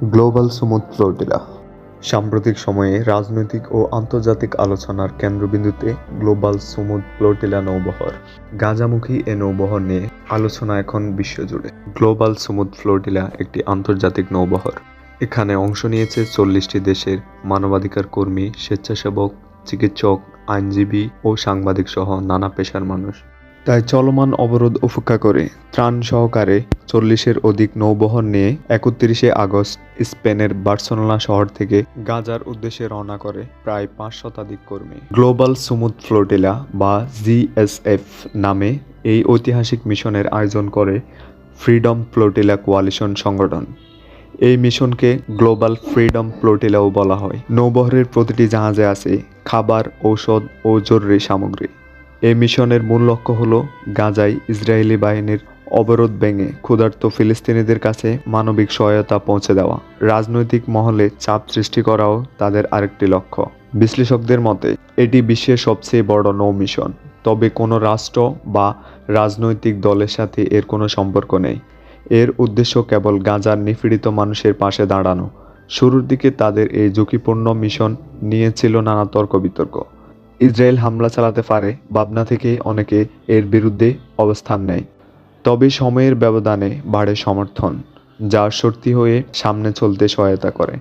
Global Sumud flotilla সাম্প্রতিক সময়ে রাজনৈতিক ও আন্তর্জাতিক আলোচনার কেন্দ্রবিন্দুতে গ্লোবাল সুমুদ ফ্লোটিলা নৌবহর। গাজামুখী এ নৌবহর নিয়ে আলোচনা এখন বিশ্বজুড়ে। গ্লোবাল সুমুদ ফ্লোটিলা একটি আন্তর্জাতিক নৌবহর। এখানে অংশ নিয়েছে চল্লিশটি দেশের মানবাধিকার কর্মী, স্বেচ্ছাসেবক, চিকিৎসক, আইনজীবী ও সাংবাদিক সহ নানা পেশার মানুষ। তাই চলমান অবরোধ উপেক্ষা করে ত্রাণ সহকারে চল্লিশের অধিক নৌবহর নিয়ে একত্রিশে আগস্ট স্পেনের বার্সেলোনা শহর থেকে গাজার উদ্দেশ্যে রওনা করে প্রায় পাঁচ শতাধিক কর্মী। গ্লোবাল সুমুদ ফ্লোটিলা বা জিএসএফ নামে এই ঐতিহাসিক মিশনের আয়োজন করে ফ্রিডম ফ্লোটিলা কোয়ালিশন সংগঠন। এই মিশনকে গ্লোবাল ফ্রিডম ফ্লোটিলাও বলা হয়। নৌবহরের প্রতিটি জাহাজে আছে খাবার, ঔষধ ও জরুরি সামগ্রী। এই মিশনের মূল লক্ষ্য হল গাজায় ইসরায়েলি বাহিনীর অবরোধ ভেঙে ক্ষুধার্ত ফিলিস্তিনিদের কাছে মানবিক সহায়তা পৌঁছে দেওয়া। রাজনৈতিক মহলে চাপ সৃষ্টি করাও তাদের আরেকটি লক্ষ্য। বিশ্লেষকদের মতে, এটি বিশ্বের সবচেয়ে বড় নৌ মিশন। তবে কোনো রাষ্ট্র বা রাজনৈতিক দলের সাথে এর কোনো সম্পর্ক নেই। এর উদ্দেশ্য কেবল গাজার নিপীড়িত মানুষের পাশে দাঁড়ানো। শুরুর দিকে তাদের এই ঝুঁকিপূর্ণ মিশন নিয়েছিল নানা তর্ক বিতর্ক। ইসরায়েল হামলা চালাতে পারে, ভাবনা থেকে অনেকে এর বিরুদ্ধে অবস্থান নেয়। তবে সময়ের ব্যবধানে বাড়ে সমর্থন যার শক্তি হয়ে সামনে চলতে সহায়তা করে।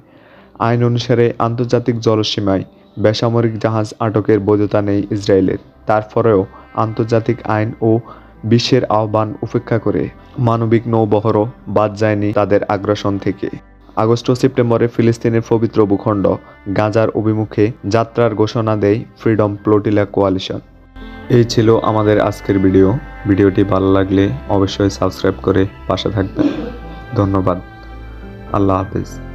আইন অনুসারে আন্তর্জাতিক জলসীমায় বেসামরিক জাহাজ আটকের বৈধতা নেই ইসরায়েলের। তারপরেও আন্তর্জাতিক আইন ও বিশ্বের আহ্বান উপেক্ষা করে মানবিক নৌবহরও বাদ যায়নি তাদের আগ্রাসন থেকে। আগস্ট ও সেপ্টেম্বরে ফিলিস্তিনের পবিত্র ভূখণ্ড, গাজার অভিমুখে যাত্রার ঘোষণা দেয় ফ্রিডম প্লোটিলা কোয়ালিশন। এই ছিল আমাদের আজকের ভিডিও। ভিডিওটি ভালো লাগলে অবশ্যই সাবস্ক্রাইব করে পাশে থাকবেন। ধন্যবাদ। আল্লাহ হাফিজ।